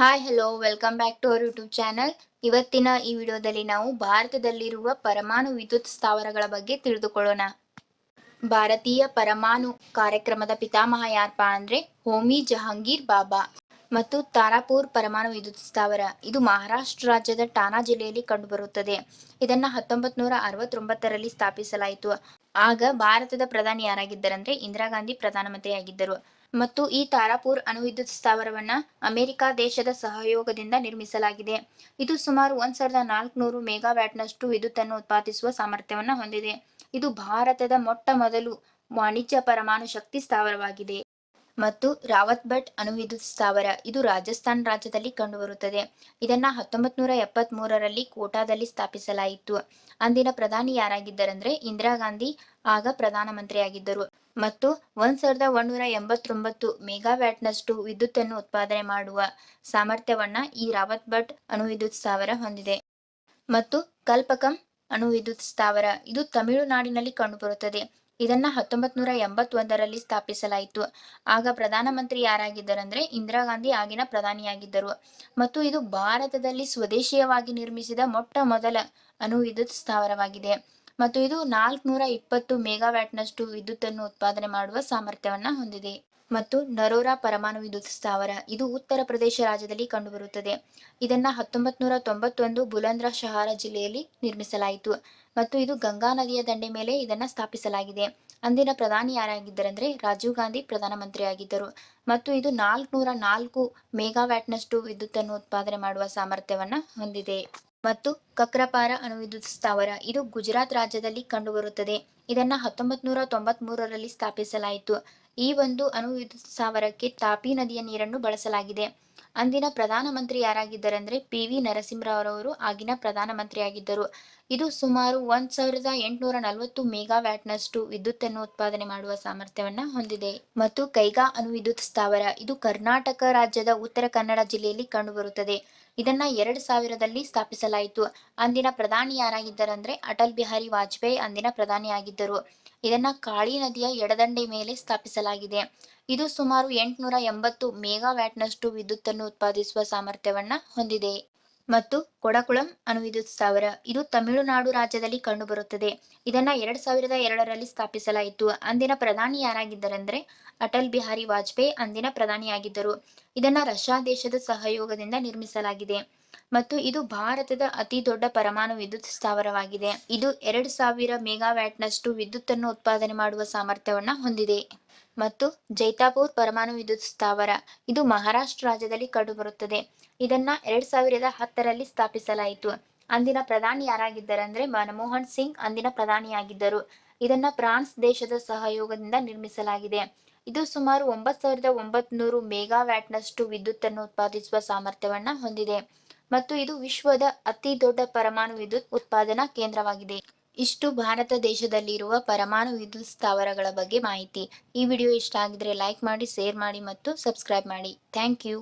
Hi hello welcome back to our YouTube channel ಇವತ್ತಿನ ಈ ವಿಡಿಯೋದಲ್ಲಿ ನಾವು ಭಾರತದಲ್ಲಿರುವ ಪರಮಾಣು ವಿದ್ಯುತ್ ಸ್ಥಾವರಗಳ ಬಗ್ಗೆ ತಿಳಿದುಕೊಳ್ಳೋಣ. ಭಾರತೀಯ ಪರಮಾಣು ಕಾರ್ಯಕ್ರಮದ ಪಿತಾಮಹ ಯಾರಪ್ಪ ಅಂದ್ರೆ ಹೋಮಿ ಜಹಾಂಗೀರ್ ಬಾಬಾ ಮತ್ತು ತಾರಾಪುರ್ ಪರಮಾಣು ವಿದ್ಯುತ್ ಸ್ಥಾವರ. ಇದು ಮಹಾರಾಷ್ಟ್ರ ರಾಜ್ಯದ ಠಾಣಾ ಜಿಲ್ಲೆಯಲ್ಲಿ ಕಂಡುಬರುತ್ತದೆ. ಇದನ್ನ ಹತ್ತೊಂಬತ್ ನೂರ ಅರವತ್ತೊಂಬತ್ತರಲ್ಲಿ ಸ್ಥಾಪಿಸಲಾಯಿತು. ಆಗ ಭಾರತದ ಪ್ರಧಾನಿ ಯಾರಾಗಿದ್ದರಂದ್ರೆ ಇಂದಿರಾ ಗಾಂಧಿ ಪ್ರಧಾನಮಂತ್ರಿಯಾಗಿದ್ದರು. ಮತ್ತು ಈ ತಾರಾಪುರ್ ಅಣುವಿದ್ಯುತ್ ಸ್ಥಾವರವನ್ನ ಅಮೆರಿಕ ದೇಶದ ಸಹಯೋಗದಿಂದ ನಿರ್ಮಿಸಲಾಗಿದೆ. ಇದು ಸುಮಾರು ಒಂದ್ ಸಾವಿರದ ನಾಲ್ಕುನೂರು ಮೆಗಾವ್ಯಾಟ್ನಷ್ಟು ವಿದ್ಯುತ್ತನ್ನು ಉತ್ಪಾದಿಸುವ ಸಾಮರ್ಥ್ಯವನ್ನ ಹೊಂದಿದೆ. ಇದು ಭಾರತದ ಮೊಟ್ಟ ಮೊದಲು ವಾಣಿಜ್ಯ ಪರಮಾಣು ಶಕ್ತಿ ಸ್ಥಾವರವಾಗಿದೆ. ಮತ್ತು ರಾವತ್ ಭಟ್ ಅಣುವಿದ್ಯುತ್ ಸ್ಥಾವರ ಇದು ರಾಜಸ್ಥಾನ್ ರಾಜ್ಯದಲ್ಲಿ ಕಂಡುಬರುತ್ತದೆ. ಇದನ್ನ ಹತ್ತೊಂಬತ್ ನೂರ ಎಪ್ಪತ್ತ್ ಮೂರರಲ್ಲಿ ಕೋಟಾದಲ್ಲಿ ಸ್ಥಾಪಿಸಲಾಯಿತು. ಅಂದಿನ ಪ್ರಧಾನಿ ಯಾರಾಗಿದ್ದರಂದ್ರೆ ಇಂದಿರಾ ಗಾಂಧಿ, ಆಗ ಪ್ರಧಾನಮಂತ್ರಿಯಾಗಿದ್ದರು. ಮತ್ತು ಒಂದ್ ಸಾವಿರದ ಒಂದೂರ ಎಂಬತ್ತೊಂಬತ್ತು ಮೆಗಾವ್ಯಾಟ್ನಷ್ಟು ವಿದ್ಯುತ್ತನ್ನು ಉತ್ಪಾದನೆ ಮಾಡುವ ಸಾಮರ್ಥ್ಯವನ್ನ ಈ ರಾವತ್ ಭಟ್ ಅಣುವಿದ್ಯುತ್ ಸ್ಥಾವರ ಹೊಂದಿದೆ. ಮತ್ತು ಕಲ್ಪಕಂ ಅಣುವಿದ್ಯುತ್ ಸ್ಥಾವರ ಇದು ತಮಿಳುನಾಡಿನಲ್ಲಿ ಕಂಡುಬರುತ್ತದೆ. ಇದನ್ನ ಹತ್ತೊಂಬತ್ ನೂರ ಎಂಬತ್ತೊಂದರಲ್ಲಿ ಸ್ಥಾಪಿಸಲಾಯಿತು. ಆಗ ಪ್ರಧಾನಮಂತ್ರಿ ಯಾರಾಗಿದ್ದರಂದ್ರೆ ಇಂದಿರಾ ಗಾಂಧಿ ಆಗಿನ ಪ್ರಧಾನಿಯಾಗಿದ್ದರು. ಮತ್ತು ಇದು ಭಾರತದಲ್ಲಿ ಸ್ವದೇಶೀಯವಾಗಿ ನಿರ್ಮಿಸಿದ ಮೊಟ್ಟ ಮೊದಲ ಅಣು ವಿದ್ಯುತ್ ಸ್ಥಾವರವಾಗಿದೆ. ಮತ್ತು ಇದು ನಾಲ್ಕುನೂರ ಇಪ್ಪತ್ತು ಮೆಗಾವ್ಯಾಟ್ನಷ್ಟು ವಿದ್ಯುತ್ತನ್ನು ಉತ್ಪಾದನೆ ಮಾಡುವ ಸಾಮರ್ಥ್ಯವನ್ನ ಹೊಂದಿದೆ. ಮತ್ತು ನರೋರಾ ಪರಮಾಣು ವಿದ್ಯುತ್ ಸ್ಥಾವರ. ಇದು ಉತ್ತರ ಪ್ರದೇಶ ರಾಜ್ಯದಲ್ಲಿ ಕಂಡುಬರುತ್ತದೆ. ಇದನ್ನ ಹತ್ತೊಂಬತ್ ನೂರ ತೊಂಬತ್ತೊಂದು ಬುಲಂದ್ರ ಶಹಾರ ಜಿಲ್ಲೆಯಲ್ಲಿ ನಿರ್ಮಿಸಲಾಯಿತು. ಮತ್ತು ಇದು ಗಂಗಾ ನದಿಯ ದಂಡೆ ಮೇಲೆ ಇದನ್ನ ಸ್ಥಾಪಿಸಲಾಗಿದೆ. ಅಂದಿನ ಪ್ರಧಾನಿ ಯಾರಾಗಿದ್ದರಂದ್ರೆ ರಾಜೀವ್ ಗಾಂಧಿ ಪ್ರಧಾನಮಂತ್ರಿಯಾಗಿದ್ದರು. ಮತ್ತು ಇದು ನಾಲ್ಕುನೂರ ನಾಲ್ಕು ಮೆಗಾವ್ಯಾಟ್ನಷ್ಟು ವಿದ್ಯುತ್ತನ್ನು ಉತ್ಪಾದನೆ ಮಾಡುವ ಸಾಮರ್ಥ್ಯವನ್ನ ಹೊಂದಿದೆ. ಮತ್ತು ಕಕ್ರಪಾರ ಅಣುವಿದ್ಯುತ್ ಸ್ಥಾವರ. ಇದು ಗುಜರಾತ್ ರಾಜ್ಯದಲ್ಲಿ ಕಂಡುಬರುತ್ತದೆ. ಇದನ್ನ ಹತ್ತೊಂಬತ್ ನೂರ ತೊಂಬತ್ ಮೂರರಲ್ಲಿ ಸ್ಥಾಪಿಸಲಾಯಿತು. ಈ ಒಂದು ಅಣುವಿದ್ಯುತ್ ಸ್ಥಾವರಕ್ಕೆ ತಾಪಿ ನದಿಯ ನೀರನ್ನು ಬಳಸಲಾಗಿದೆ. ಅಂದಿನ ಪ್ರಧಾನಮಂತ್ರಿ ಯಾರಾಗಿದ್ದರಂದ್ರೆ ಪಿ ವಿ ನರಸಿಂಹರಾವ್ ಆಗಿನ ಪ್ರಧಾನಮಂತ್ರಿಯಾಗಿದ್ದರು. ಇದು ಸುಮಾರು ಒಂದ್ ಸಾವಿರದ ಎಂಟುನೂರ ನಲವತ್ತು ಮೆಗಾವ್ಯಾಟ್ನಷ್ಟು ವಿದ್ಯುತ್ತನ್ನು ಉತ್ಪಾದನೆ ಮಾಡುವ ಸಾಮರ್ಥ್ಯವನ್ನ ಹೊಂದಿದೆ. ಮತ್ತು ಕೈಗಾ ಅಣುವಿದ್ಯುತ್ ಸ್ಥಾವರ. ಇದು ಕರ್ನಾಟಕ ರಾಜ್ಯದ ಉತ್ತರ ಕನ್ನಡ ಜಿಲ್ಲೆಯಲ್ಲಿ ಕಂಡುಬರುತ್ತದೆ. ಇದನ್ನ ಎರಡ್ ಸಾವಿರದಲ್ಲಿ ಸ್ಥಾಪಿಸಲಾಯಿತು. ಅಂದಿನ ಪ್ರಧಾನಿ ಯಾರಾಗಿದ್ದರಂದ್ರೆ ಅಟಲ್ ಬಿಹಾರಿ ವಾಜಪೇಯಿ ಅಂದಿನ ಪ್ರಧಾನಿಯಾಗಿದ್ದರು. ಇದನ್ನ ಕಾಳಿ ನದಿಯ ಎಡದಂಡೆ ಮೇಲೆ ಸ್ಥಾಪಿಸಲಾಗಿದೆ. ಇದು ಸುಮಾರು ಎಂಟುನೂರ ಎಂಬತ್ತು ಮೆಗಾವ್ಯಾಟ್ನಷ್ಟು ವಿದ್ಯುತ್ತನ್ನು ಉತ್ಪಾದಿಸುವ ಸಾಮರ್ಥ್ಯವನ್ನ ಹೊಂದಿದೆ. ಮತ್ತು ಕೊಡಕುಳಂ ಅಣುವಿದ್ಯುತ್ ಸ್ಥಾವರ ಇದು ತಮಿಳುನಾಡು ರಾಜ್ಯದಲ್ಲಿ ಕಂಡುಬರುತ್ತದೆ. ಇದನ್ನ ಎರಡ್ ಸಾವಿರದ ಎರಡರಲ್ಲಿ ಸ್ಥಾಪಿಸಲಾಯಿತು. ಅಂದಿನ ಪ್ರಧಾನಿ ಯಾರಾಗಿದ್ದರೆಂದ್ರೆ ಅಟಲ್ ಬಿಹಾರಿ ವಾಜಪೇಯಿ ಅಂದಿನ ಪ್ರಧಾನಿಯಾಗಿದ್ದರು. ಇದನ್ನ ರಷ್ಯಾ ದೇಶದ ಸಹಯೋಗದಿಂದ ನಿರ್ಮಿಸಲಾಗಿದೆ. ಮತ್ತು ಇದು ಭಾರತದ ಅತಿ ದೊಡ್ಡ ಪರಮಾಣು ವಿದ್ಯುತ್ ಸ್ಥಾವರವಾಗಿದೆ. ಇದು ಎರಡ್ ಸಾವಿರ ಮೆಗಾವ್ಯಾಟ್ನಷ್ಟು ವಿದ್ಯುತ್ತನ್ನು ಉತ್ಪಾದನೆ ಮಾಡುವ ಸಾಮರ್ಥ್ಯವನ್ನ ಹೊಂದಿದೆ. ಮತ್ತು ಜೈತಾಪುರ್ ಪರಮಾಣು ವಿದ್ಯುತ್ ಸ್ಥಾವರ. ಇದು ಮಹಾರಾಷ್ಟ್ರ ರಾಜ್ಯದಲ್ಲಿ ಕಂಡುಬರುತ್ತದೆ. ಇದನ್ನ ಎರಡ್ ಸಾವಿರದ ಹತ್ತರಲ್ಲಿ ಸ್ಥಾಪಿಸಲಾಯಿತು. ಅಂದಿನ ಪ್ರಧಾನಿ ಯಾರಾಗಿದ್ದರಂದ್ರೆ ಮನಮೋಹನ್ ಸಿಂಗ್ ಅಂದಿನ ಪ್ರಧಾನಿಯಾಗಿದ್ದರು. ಇದನ್ನ ಫ್ರಾನ್ಸ್ ದೇಶದ ಸಹಯೋಗದಿಂದ ನಿರ್ಮಿಸಲಾಗಿದೆ. ಇದು ಸುಮಾರು ಒಂಬತ್ ಸಾವಿರದ ಒಂಬತ್ ನೂರು ವಿದ್ಯುತ್ ಅನ್ನು ಉತ್ಪಾದಿಸುವ ಸಾಮರ್ಥ್ಯವನ್ನ ಹೊಂದಿದೆ. ಮತ್ತು ಇದು ವಿಶ್ವದ ಅತಿ ದೊಡ್ಡ ಪರಮಾಣು ವಿದ್ಯುತ್ ಉತ್ಪಾದನಾ ಕೇಂದ್ರವಾಗಿದೆ. ಇಷ್ಟು ಭಾರತ ದೇಶದಲ್ಲಿರುವ ಪರಮಾಣು ವಿದ್ಯುತ್ ಸ್ಥಾವರಗಳ ಬಗ್ಗೆ ಮಾಹಿತಿ. ಈ ವಿಡಿಯೋ ಇಷ್ಟ ಆಗಿದ್ರೆ ಲೈಕ್ ಮಾಡಿ ಶೇರ್ ಮಾಡಿ ಮತ್ತು ಸಬ್ಸ್ಕ್ರೈಬ್ ಮಾಡಿ. Thank you